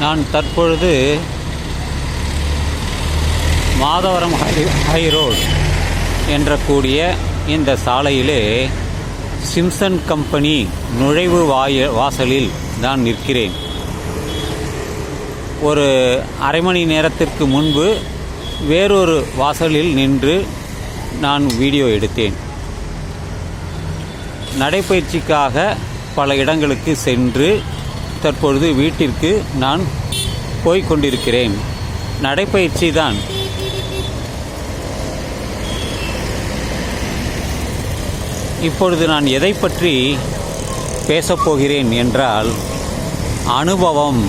நான் தற்பொழுது Madhavaram high high road என்ற கூடிய இந்த சாலையிலே சிம்சன் கம்பெனி நுழைவு வாய வாசலில் நான் நிற்கிறேன். ஒரு அரை மணி நேரத்திற்கு முன்பு வேறொரு வாசலில் நின்று நான் வீடியோ எடுத்தேன். நடைப்பயிற்சிக்காக பல இடங்களுக்கு சென்று தற்பொழுது வீட்டிற்கு நான் போய்க் கொண்டிருக்கிறேன் நடைப்பயிற்சி தான் இப்பொழுது நான் எதை பற்றி பேசப்போகிறேன் என்றால் அனுபவம்.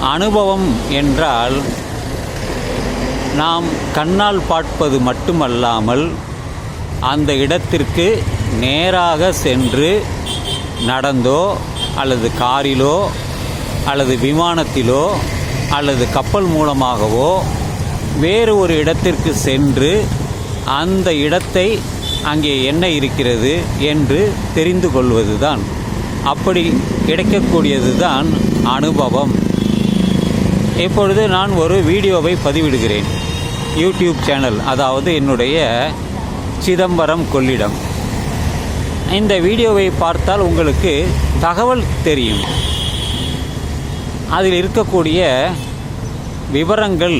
அனுபவம் என்றால் நாம் கண்ணால் பார்ப்பது மட்டுமல்லாமல் அந்த இடத்திற்கு நேராக சென்று நடந்தோ அல்லது காரிலோ அல்லது விமானத்திலோ அல்லது கப்பல் மூலமாகவோ வேறு ஒரு இடத்திற்கு சென்று அந்த இடத்தை அங்கே என்ன இருக்கிறது என்று தெரிந்து கொள்வது தான் அப்படி கிடைக்கக்கூடியது தான் அனுபவம். இப்பொழுது நான் ஒரு வீடியோவை பதிவிடுகிறேன். யூடியூப் சேனல் அதாவது என்னுடைய சிதம்பரம் கொள்ளிடம். இந்த வீடியோவை பார்த்தால் உங்களுக்கு தகவல் தெரியும். அதில் இருக்கக்கூடிய விவரங்கள்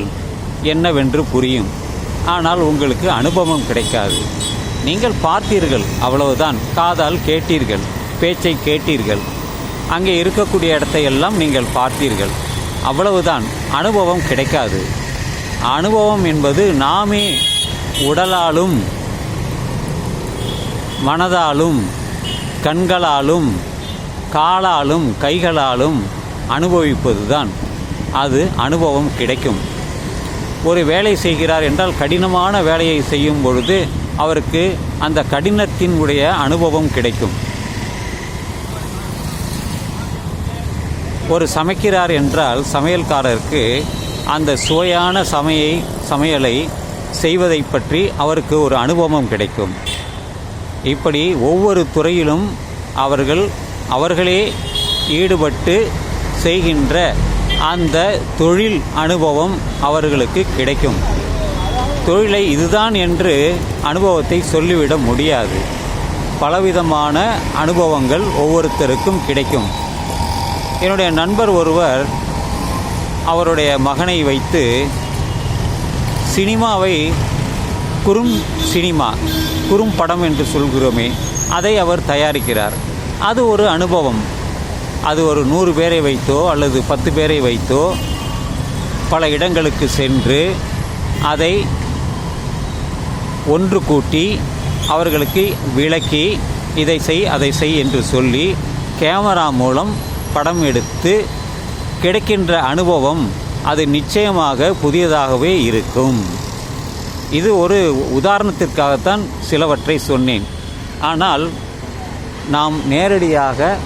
என்னவென்று புரியும். ஆனால் உங்களுக்கு அனுபவம் கிடைக்காது. நீங்கள் பார்த்தீர்கள் அவ்வளவுதான். காதால் கேட்டீர்கள் பேச்சை கேட்டீர்கள். அங்கே இருக்கக்கூடிய இடத்தையெல்லாம் நீங்கள் பார்த்தீர்கள். அவ்வளவுதான். அனுபவம் கிடைக்காது. அனுபவம் என்பது நாமே உடலாலும் மனதாலும் கண்களாலும் காலாலும் கைகளாலும் அனுபவிப்பதுதான். அது அனுபவம் கிடைக்கும். ஒரு வேலை செய்கிறார் என்றால் கடினமான வேலையை செய்யும் பொழுது அவருக்கு அந்த கடினத்தின் உடைய அனுபவம் கிடைக்கும். ஒரு சமைக்கிறார் என்றால் சமையல்காரருக்கு அந்த சுவையான சமையை சமையலை செய்வதை பற்றி அவருக்கு ஒரு அனுபவம் கிடைக்கும். இப்படி ஒவ்வொரு துறையிலும் அவர்கள் அவர்களே ஈடுபட்டு செய்கின்ற அந்த தொழில் அனுபவம் அவர்களுக்கு கிடைக்கும். தொழிலை இதுதான் என்று அனுபவத்தை சொல்லிவிட முடியாது. பலவிதமான அனுபவங்கள் ஒவ்வொருத்தருக்கும் கிடைக்கும். என்னுடைய நண்பர் ஒருவர் அவருடைய மகனை வைத்து சினிமாவை குறும் சினிமா குறும் படம் என்று சொல்கிறோமே அதை அவர் தயாரிக்கிறார். அது ஒரு அனுபவம். அது ஒரு நூறு பேரை வைத்தோ அல்லது பத்து பேரை வைத்தோ பல இடங்களுக்கு சென்று அதை ஒன்று கூட்டி அவர்களுக்கு விளக்கி இதை செய் அதை செய் என்று சொல்லி கேமரா மூலம் படம் எடுத்து கிடைக்கின்ற அனுபவம் அது நிச்சயமாக புதியதாகவே இருக்கும். இது ஒரு உதாரணத்திற்காகத்தான் சிலவற்றை சொன்னேன். ஆனால் நாம் நேரடியாக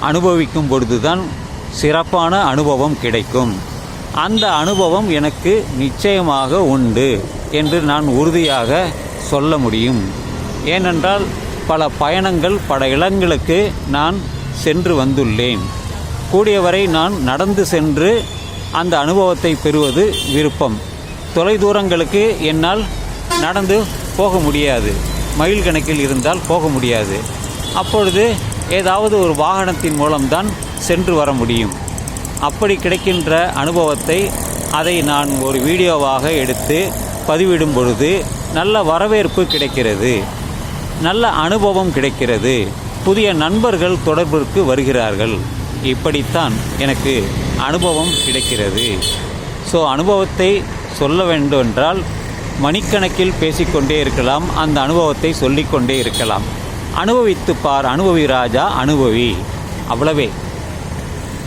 அனுபவிக்கும் பொழுதுதான் சிறப்பான அனுபவம் கிடைக்கும். அந்த அனுபவம் எனக்கு நிச்சயமாக உண்டு என்று நான் உறுதியாக சொல்ல முடியும். ஏனென்றால் பல பயணங்கள் பல இடங்களுக்கு நான் சென்று வந்துள்ளேன். கூடியவரை நான் நடந்து சென்று அந்த அனுபவத்தை பெறுவது விருப்பம். தொலைதூரங்களுக்கு என்னால் நடந்து போக முடியாது. மயில் கணக்கில் இருந்தால் போக முடியாது. அப்பொழுது ஏதாவது ஒரு வாகனத்தின் மூலம்தான் சென்று வர முடியும். அப்படி கிடைக்கின்ற அனுபவத்தை அதை நான் ஒரு வீடியோவாக எடுத்து பதிவிடும் பொழுது நல்ல வரவேற்பு கிடைக்கிறது. நல்ல அனுபவம் கிடைக்கிறது. புதிய நண்பர்கள் தொடர்பிற்கு வருகிறார்கள். இப்படித்தான் எனக்கு அனுபவம் கிடைக்கிறது. ஸோ அனுபவத்தை சொல்ல வேண்டுமென்றால் மணிக்கணக்கில் பேசிக்கொண்டே இருக்கலாம் அந்த அனுபவத்தை சொல்லிக்கொண்டே இருக்கலாம். அனுபவித்து பார் அனுபவி ராஜா அனுபவி. அவ்வளவே.